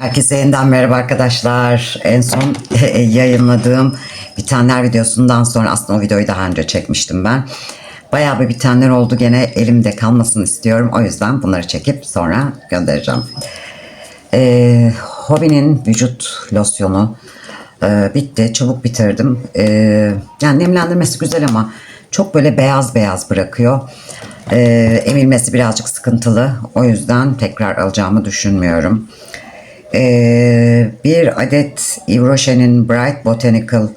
Herkese yeniden merhaba arkadaşlar. En son yayınladığım bitenler videosundan sonra aslında o videoyu daha önce çekmiştim ben. Bayağı bir bitenler oldu gene elimde kalmasını istiyorum. O yüzden bunları çekip sonra göndereceğim. Ee, Hobinin vücut losyonu e, bitti. Çabuk bitirdim. Ee, yani nemlendirmesi güzel ama çok böyle beyaz beyaz bırakıyor. Ee, emilmesi birazcık sıkıntılı. O yüzden tekrar alacağımı düşünmüyorum. Ee, bir adet Yves Rocher'in Bright Botanical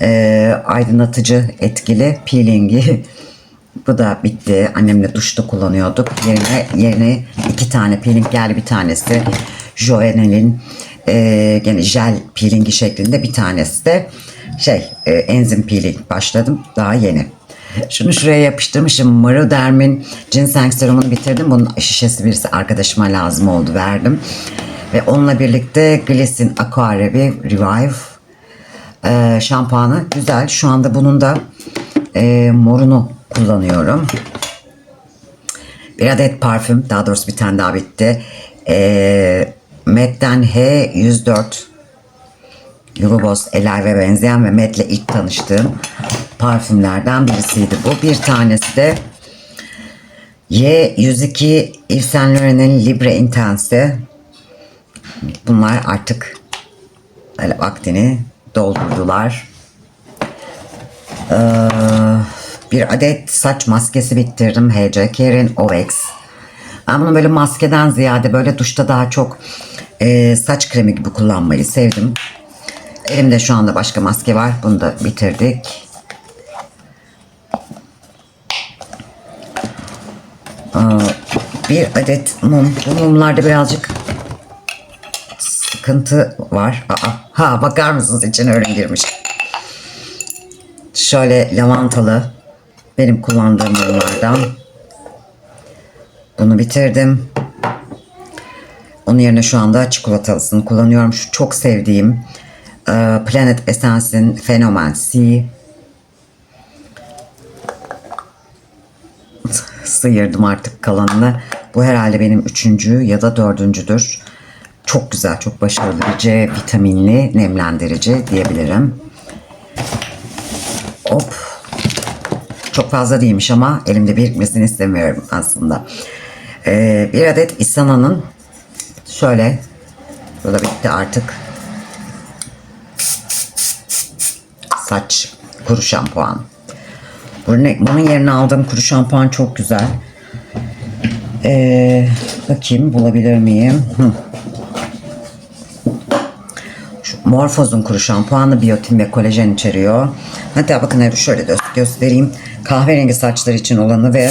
e, aydınlatıcı etkili peelingi. Bu da bitti. Annemle duşta kullanıyorduk. Yerine yerine iki tane peeling geldi. Bir tanesi Joannel'in e, gene jel peelingi şeklinde. Bir tanesi de şey e, enzim peeling başladım. Daha yeni. Şunu şuraya yapıştırmışım. Maroderm'in ginseng serumunu bitirdim. Bunun şişesi birisi arkadaşıma lazım oldu. Verdim. Ve onunla birlikte Glycerin Aquarevi Revive e, şampuanı güzel. Şu anda bunun da e, morunu kullanıyorum. Bir adet parfüm. Daha doğrusu bir tane daha bitti. E, Met'ten H104 Hugo Elive'e benzeyen ve Met'le ilk tanıştığım parfümlerden birisiydi bu. Bir tanesi de Y102 Yves Saint Laurent'in Libre Intense. Bunlar artık vaktini doldurdular. Ee, bir adet saç maskesi bitirdim. H.C. Care'in Ovex. Ben bunu böyle maskeden ziyade böyle duşta daha çok e, saç kremi gibi kullanmayı sevdim. Elimde şu anda başka maske var. Bunu da bitirdik. Ee, bir adet mum. Bu mumlarda birazcık sıkıntı var. Aa, ha bakar mısınız içine ürün girmiş. Şöyle lavantalı benim kullandığım mumlardan. Bunu bitirdim. Onun yerine şu anda çikolatalısını kullanıyorum. Şu çok sevdiğim e, Planet Essence'in Phenomen C. Sıyırdım artık kalanını. Bu herhalde benim üçüncü ya da dördüncüdür. Çok güzel, çok başarılı bir C vitaminli nemlendirici diyebilirim. Hop. Çok fazla değilmiş ama elimde birikmesini istemiyorum aslında. Ee, bir adet Isana'nın şöyle bu da bitti artık. Saç kuru şampuan. Bunun, yerine aldığım kuru şampuan çok güzel. Ee, bakayım bulabilir miyim? Hı. Şu Morphos'un kuru şampuanı biyotin ve kolajen içeriyor. Hatta bakın şöyle de göstereyim. Kahverengi saçlar için olanı ve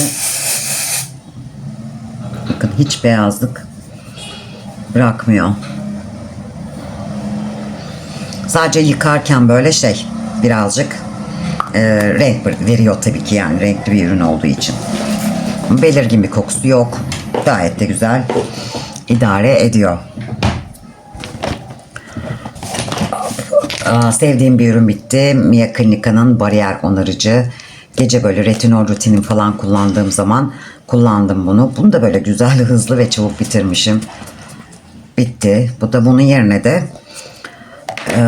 bakın hiç beyazlık bırakmıyor. Sadece yıkarken böyle şey birazcık e, renk veriyor tabii ki yani renkli bir ürün olduğu için. Belirgin bir kokusu yok. Gayet de güzel idare ediyor. Sevdiğim bir ürün bitti. Mia Clinica'nın bariyer onarıcı. Gece böyle retinol rutinim falan kullandığım zaman kullandım bunu. Bunu da böyle güzel, hızlı ve çabuk bitirmişim. Bitti. Bu da bunun yerine de e,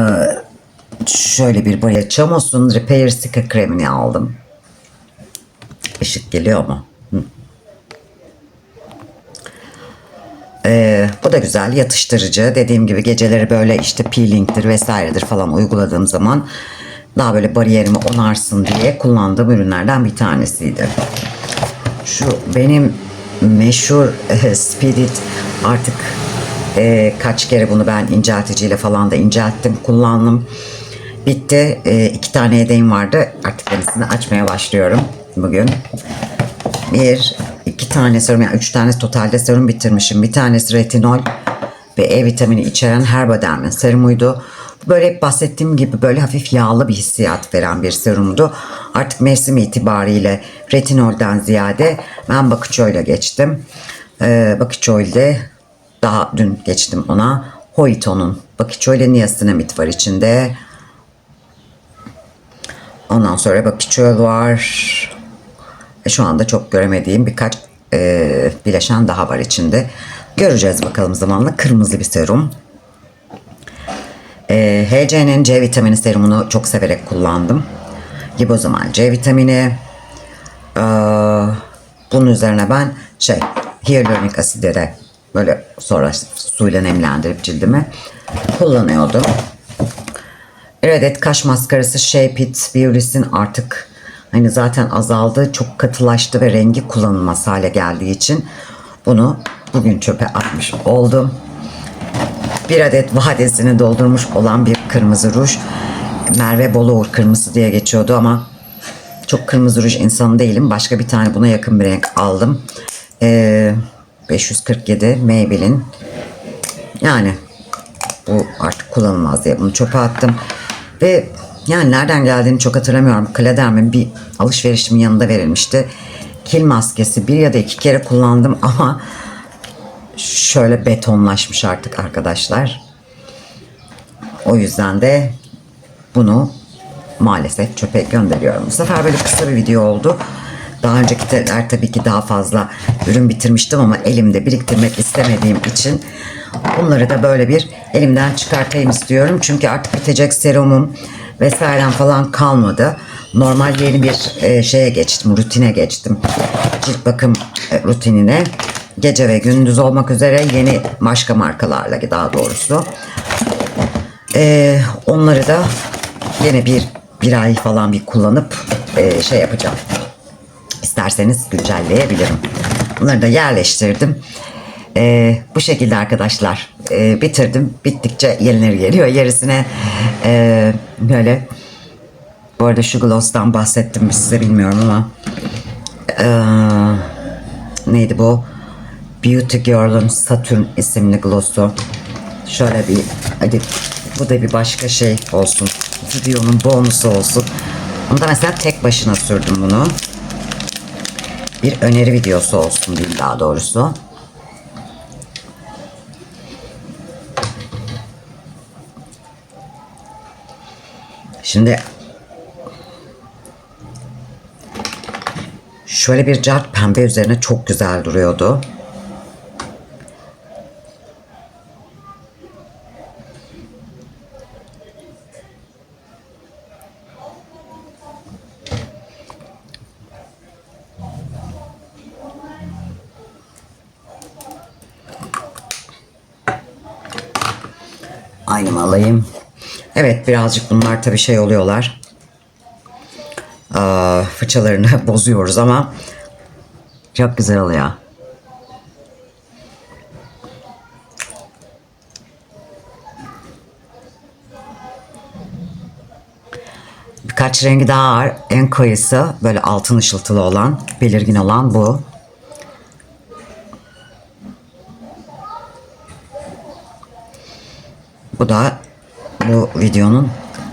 şöyle bir bariyer Chamos'un Repair Sticker kremini aldım. Işık geliyor mu? Hı. Ee, bu da güzel yatıştırıcı. Dediğim gibi geceleri böyle işte peelingdir vesairedir falan uyguladığım zaman daha böyle bariyerimi onarsın diye kullandığım ürünlerden bir tanesiydi. Şu benim meşhur e, Spirit artık e, kaç kere bunu ben incelticiyle falan da incelttim, kullandım. Bitti. E, iki tane yedeğim vardı. Artık yenisini açmaya başlıyorum bugün. Bir, iki tane serum, yani üç tane totalde serum bitirmişim. Bir tanesi retinol ve E vitamini içeren Herbaderm'in serumuydu. Böyle hep bahsettiğim gibi böyle hafif yağlı bir hissiyat veren bir serumdu. Artık mevsim itibariyle retinolden ziyade ben Bakıçoy'la geçtim. Ee, Bakıçoy'da daha dün geçtim ona. Hoito'nun Bakıçoy'la niasinamid var içinde. Ondan sonra Bakıçoy var. E, Şu anda çok göremediğim birkaç e, bileşen daha var içinde. Göreceğiz bakalım zamanla. Kırmızı bir serum. Ee, HC'nin C vitamini serumunu çok severek kullandım. Lipozomal C vitamini. Ee, bunun üzerine ben şey hyaluronik asidi de böyle sonra suyla nemlendirip cildimi kullanıyordum. Bir adet kaş maskarası Shape It Beauty'sin artık hani zaten azaldı. Çok katılaştı ve rengi kullanılmaz hale geldiği için bunu bugün çöpe atmış oldum. Bir adet vadesini doldurmuş olan bir kırmızı ruj. Merve Boluğur kırmızı diye geçiyordu ama çok kırmızı ruj insanı değilim. Başka bir tane buna yakın bir renk aldım. Ee, 547 Maybelline. Yani bu artık kullanılmaz diye bunu çöpe attım. Ve yani nereden geldiğini çok hatırlamıyorum. Kladermin bir alışverişimin yanında verilmişti. Kil maskesi bir ya da iki kere kullandım ama şöyle betonlaşmış artık arkadaşlar. O yüzden de bunu maalesef çöpe gönderiyorum. Bu sefer böyle kısa bir video oldu. Daha önceki teler tabii ki daha fazla ürün bitirmiştim ama elimde biriktirmek istemediğim için bunları da böyle bir elimden çıkartayım istiyorum. Çünkü artık bitecek serumum vesairem falan kalmadı. Normal yeni bir e, şeye geçtim, rutine geçtim. Cilt bakım e, rutinine. Gece ve gündüz olmak üzere yeni başka markalarla daha doğrusu. E, onları da yine bir bir ay falan bir kullanıp e, şey yapacağım. İsterseniz güncelleyebilirim. Bunları da yerleştirdim. E, bu şekilde arkadaşlar e, bitirdim. Bittikçe yenileri geliyor. Gerisine e, böyle bu arada şu gloss'tan bahsettim mi size bilmiyorum ama e, neydi bu? Beauty Girl'ın Saturn isimli gloss'u. Şöyle bir hadi bu da bir başka şey olsun. Videonun bonusu olsun. Bunu da mesela tek başına sürdüm bunu. Bir öneri videosu olsun diyeyim daha doğrusu. Şimdi şöyle bir cart pembe üzerine çok güzel duruyordu. Aynımı alayım. Evet birazcık bunlar tabii şey oluyorlar. Aa, fırçalarını bozuyoruz ama çok güzel oluyor. Birkaç rengi daha var. En koyusu böyle altın ışıltılı olan, belirgin olan bu. Bu da bu videonun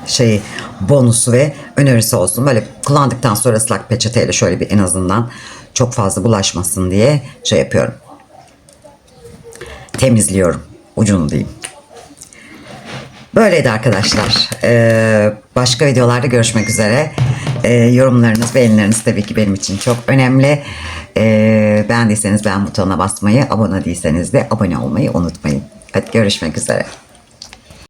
şey bonusu ve önerisi olsun. Böyle kullandıktan sonra ıslak peçeteyle şöyle bir en azından çok fazla bulaşmasın diye şey yapıyorum. Temizliyorum. Ucunu diyeyim. Böyleydi arkadaşlar. Ee, başka videolarda görüşmek üzere. Ee, yorumlarınız, beğenileriniz tabii ki benim için çok önemli. Ee, beğendiyseniz beğen butonuna basmayı, abone değilseniz de abone olmayı unutmayın. Hadi görüşmek üzere.